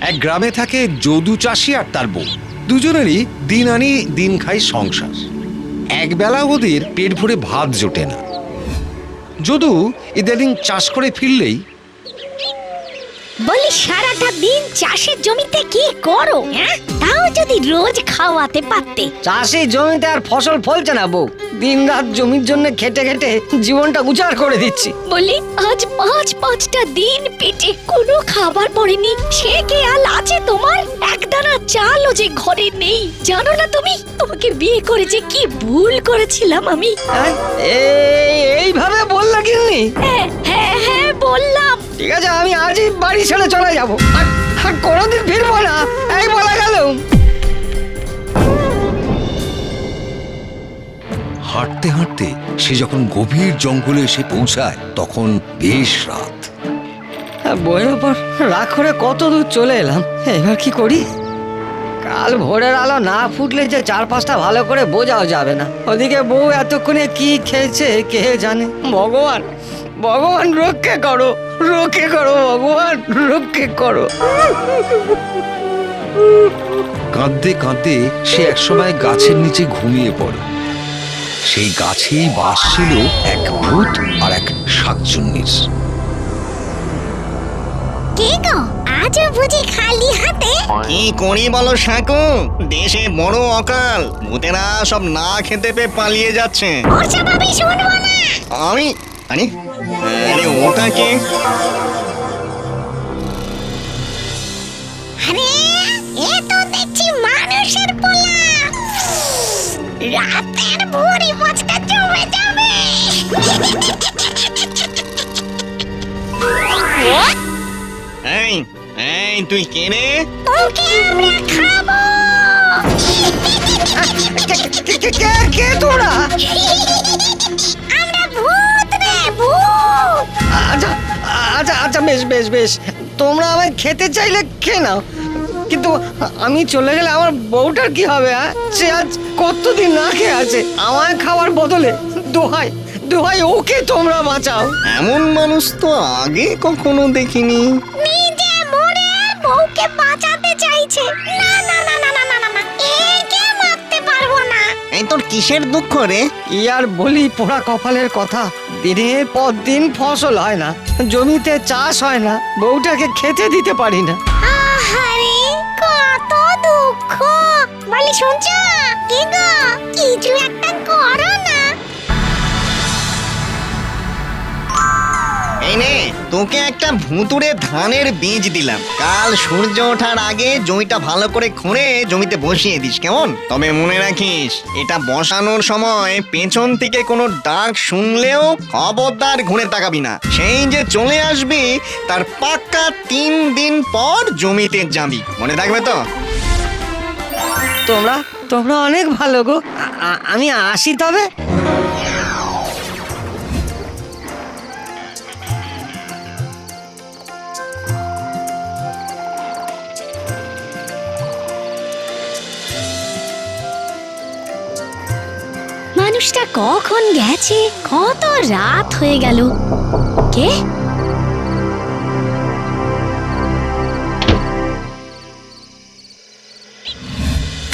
এক গ্রামে থাকে যদু চাষি আর তার বউ। দুজনেরই দিন আনি, দিন খাই সংসার। একবেলা ওদের পেট ভরে ভাত জোটে না। যদু ইদানিং চাষ করে ফিরলেই বলি সারাটা দিন চাষের জমিতে কি করো হ্যাঁ? তাও যদি রোজ খাওয়াতে পারতে। চাষি জমিতে আর ফসল ফলছে না বউ। দিন রাত জমির জন্য খেটে খেটে জীবনটা উজাড় করে দিচ্ছি। বলি আজ পাঁচ পাঁচটা দিন পেটে কোনো খাবার পড়েনি। সে কে আল আছে তোমার? একদানা চালও যে ঘরে নেই। জানো না তুমি? তোমাকে বিয়ে করে যে কি ভুল করেছিলাম আমি? হ্যাঁ? এই এইভাবে বললা কিন্নি? হ্যাঁ হ্যাঁ হ্যাঁ বললাম। ঠিক আছে আমি আজই বাড়ি ছেড়ে চলে যাব। আর আর কোনোদিন ফিরবো না এই বলা গেল। হাঁটতে হাঁটতে সে যখন গভীর জঙ্গলে এসে পৌঁছায় তখন বেশ রাত। বইয়ের ওপর রাগ করে কত দূর চলে এলাম এবার কি করি? কাল ভোরের আলো না ফুটলে যে চার পাঁচটা ভালো করে বোঝাও যাবে না। ওদিকে বউ এতক্ষণে কি খেয়েছে কে জানে? ভগবান! ভগবান রক্ষে করো রক্ষে করো ভগবান রক্ষে করো। কাঁদতে কাঁদতে সে একসময় গাছের নিচে ঘুমিয়ে পড়ে। সেই গাছেই বাস ছিল এক ভূত আর এক শাকচুন্নির। কে গো? আজও বুঝি খালি হাতে? কি করি বলো সাকু? দেশে বড় অকাল ভূতেরা সব না খেতে পেয়ে পালিয়ে যাচ্ছে। ওসব আমি শুনব না। আমি? আরে আরে ওটা কে আরে এ তো দেখছি মানুষের পোলা। রাতের ভোরে মাছটা জমে যাবে। এই এই তুই কে রে? তোকে আমরা খাব। কে- কে- কে- কে কে তোমরা আমরা ভূত রে ভূত আচ্ছা আচ্ছা আচ্ছা বেশ বেশ বেশ। তোমরা আমায় খেতে চাইলে খেয়ে নাও। কিন্তু আমি চলে গেলে আমার বউটার কি হবে হ্যাঁ? সে আজ কতদিন না খেয়ে আছে? আমায় খাওয়ার বদলে দোহাই দোহাই ওকে তোমরা বাঁচাও। এমন মানুষ তো আগে কখনো দেখিনি। নিজে মরে বউকে বাঁচাতে চাইছে। না তোর কিসের দুঃখ রে? ইয়ার আর বলি পোড়া কপালের কথা। দিনের পর দিন ফসল হয় না জমিতে চাষ হয় না বউটাকে খেতে দিতে পারি না। আহারে কত দুঃখ। বলি শুনছ কি গো? কিছু একটা করো তোকে একটা ভুতুরে ধানের বীজ দিলাম। কাল সূর্য ওঠার আগে জমিটা ভালো করে খুঁড়ে জমিতে বসিয়ে দিস, কেমন? তবে মনে রাখিস, এটা বসানোর সময় পেছন থেকে কোনো ডাক শুনলেও খবরদার ঘুরে তাকাবি না। সেই যে চলে আসবি, তার পাক্কা তিন দিন পর জমিতে যাবি। মনে থাকবে তো? তোমরা তোমরা অনেক ভালো গো। আমি আসি তবে? মানুষটা কখন গেছে? কত রাত হয়ে গেল। কে?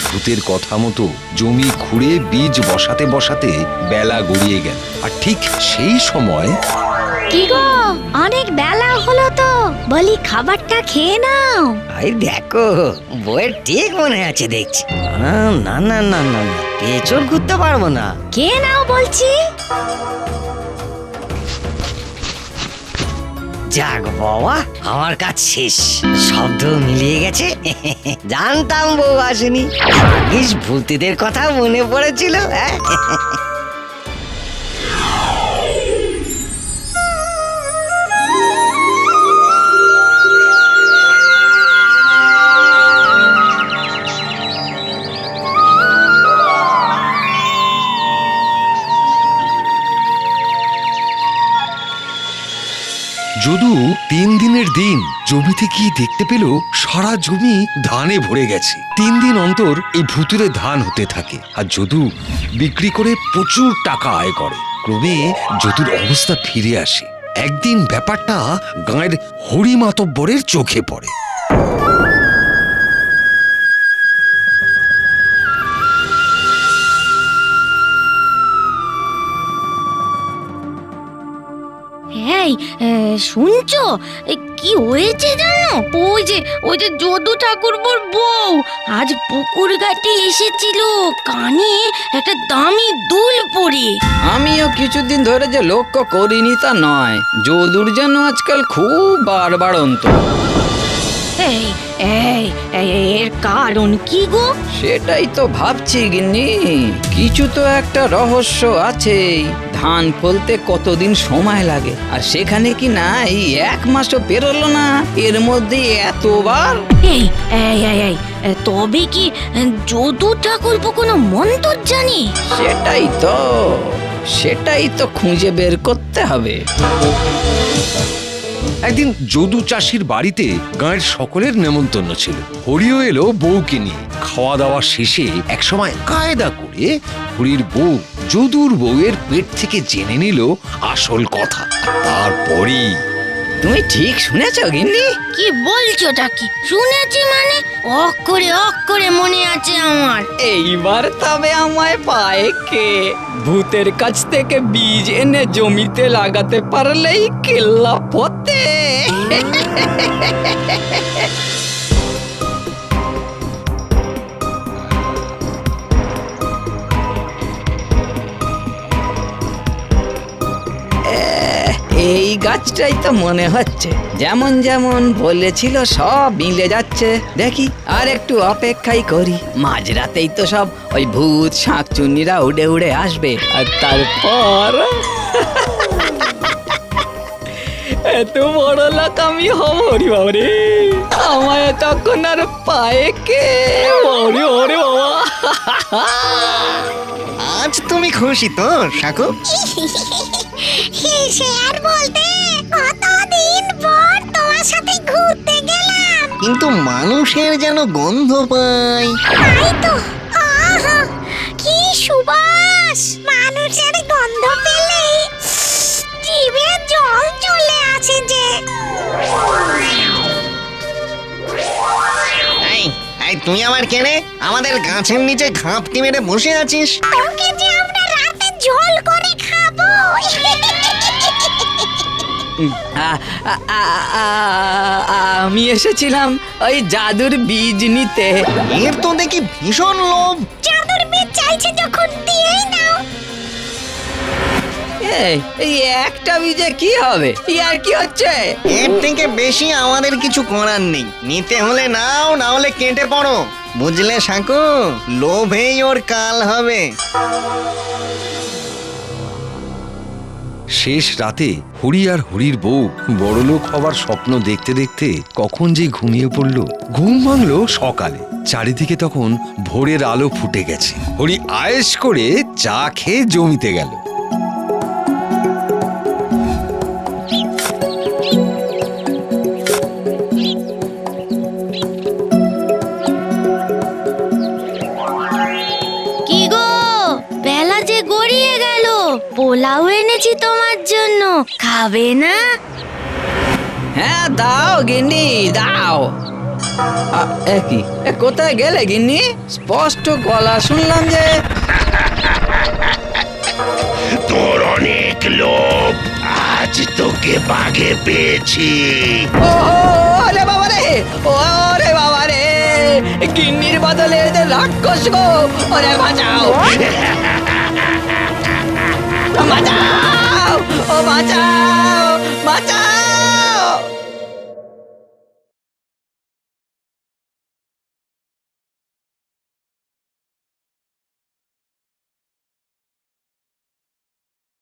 ভূতের কথা মতো জমি খুঁড়ে বীজ বসাতে বসাতে বেলা গড়িয়ে গেল। আর ঠিক সেই সময় কি গো? অনেক বেলা হলো তো। বলি খাবারটা খেয়ে নাও। এই দেখো বইয়ের ঠিক মনে আছে দেখছি। আ, না না না না না পেছন ঘুরতে পারব না। কে নাও বলছি। যাক বাবা আমার কাজ শেষ। শব্দ মিলিয়ে গেছে। জানতাম বউ আসেনি। ভাগ্যিস ভূতিদের কথা মনে পড়েছিল হ্যাঁ? যদু তিন দিনের দিন জমিতে গিয়ে দেখতে পেল সারা জমি ধানে ভরে গেছে। তিন দিন অন্তর এই ভুতুরে ধান হতে থাকে। আর যদু বিক্রি করে প্রচুর টাকা আয় করে, ক্রমে যদুর অবস্থা ফিরে আসে। একদিন ব্যাপারটা গাঁয়ের হরিমাতব্বরের চোখে পড়ে। এই এ, শুনছো? কি হয়েছে জানো? ওই যে ওই যে যদু ঠাকুরপুর বউ। আজ পুকুর ঘাটে এসেছিল। কানে একটা দামি দুল পরে আমিও কিছুদিন ধরে যে লক্ষ্য করিনি তা নয়। যদুর যেন আজকাল খুব বারবার অন্ত এই এই, এর কারণ কি গো? সেটাই তো ভাবছি গিন্নি। কিছু তো একটা রহস্য আছে। ধান ফলতে কতদিন সময় লাগে? আর সেখানে কি না এই এক মাসও পেরোলো না। এর মধ্যে এতবার? এই এই এই এই তবে কি যদু ঠাকুরপো কোনো মন্তর জানি? সেটাই তো সেটাই তো খুঁজে বের করতে হবে। একদিন যদু চাষির বাড়িতে গাঁয়ের সকলের নেমন্তন্ন ছিল। হরিও এলো বউকে নিয়ে। খাওয়া দাওয়া শেষে একসময় কায়দা করে হরির বউ যদুর বউয়ের পেট থেকে জেনে নিল আসল কথা। তারপরেই তুমি ঠিক শুনেছ গিন্নি? কি বলছো কি? শুনেছি মানে? অক করে অক করে মনে আছে আমার। এইবার তবে আমায় পায়ে কে? ভূতের কাছ থেকে বীজ এনে জমিতে লাগাতে পারলেই কেল্লা পথে। গাছটাই তো মনে হচ্ছে। যেমন যেমন বলেছিল সব মিলে যাচ্ছে। দেখি আর একটু অপেক্ষাই করি। মাঝরাতেই তো সব ওই ভূত শাঁকচুন্নিরা উড়ে উড়ে আসবে। আর তারপর? এত বড় লোক আমি হব রে। বাবারে আমায় তখন আর পায়ে কে? ওরে ওরে বাবা। আজ তুমি খুশি তো সাকু? সে আর বলতে কতদিন পর তোমার সাথে ঘুরতে গেলাম। কিন্তু মানুষের যেন গন্ধ পাই তাই তো। আহা কি সুবাস। মানুষের গন্ধ জিভে জল চলে আসে যে। এই এই তুই আমার কেনে? আমাদের গাছের নিচে ঘাপটি মেরে বসে আছিস। তোকে যে আমি এসেছিলাম ওই জাদুর বীজ নিতে। এর তো দেখি ভীষণ লোভ। চাদর বীজ চাইছে যখন দিয়েই নাও। এই একটা বীজে কি হবে? আর কি হচ্ছে? এর থেকে বেশি আমাদের কিছু করার নেই। নিতে হলে নাও না হলে কেটে পড়ো। বুঝলে সাকু লোভেই ওর কাল হবে। শেষ রাতে হরি আর হরির বউ বড়লোক হবার স্বপ্ন দেখতে দেখতে কখন যে ঘুমিয়ে পড়ল। ঘুম ভাঙল সকালে। চারিদিকে তখন ভোরের আলো ফুটে গেছে। হরি আয়েস করে চা খেয়ে জমিতে গেল। পোলাও এনেছি তোমার জন্য। খাবে না? হ্যাঁ দাও গিন্নি দাও। আ, এ কোথায় গেলে গিন্নি? স্পষ্ট গলা শুনলাম যে। তোর অনেক লোভ আজ তোকে বাঘে পেয়েছি। ও আরে বাবা রে ও রে বাবা রে। গিন্নির বদলে এদের রাক্ষস গো। ওরে বাঁচাও।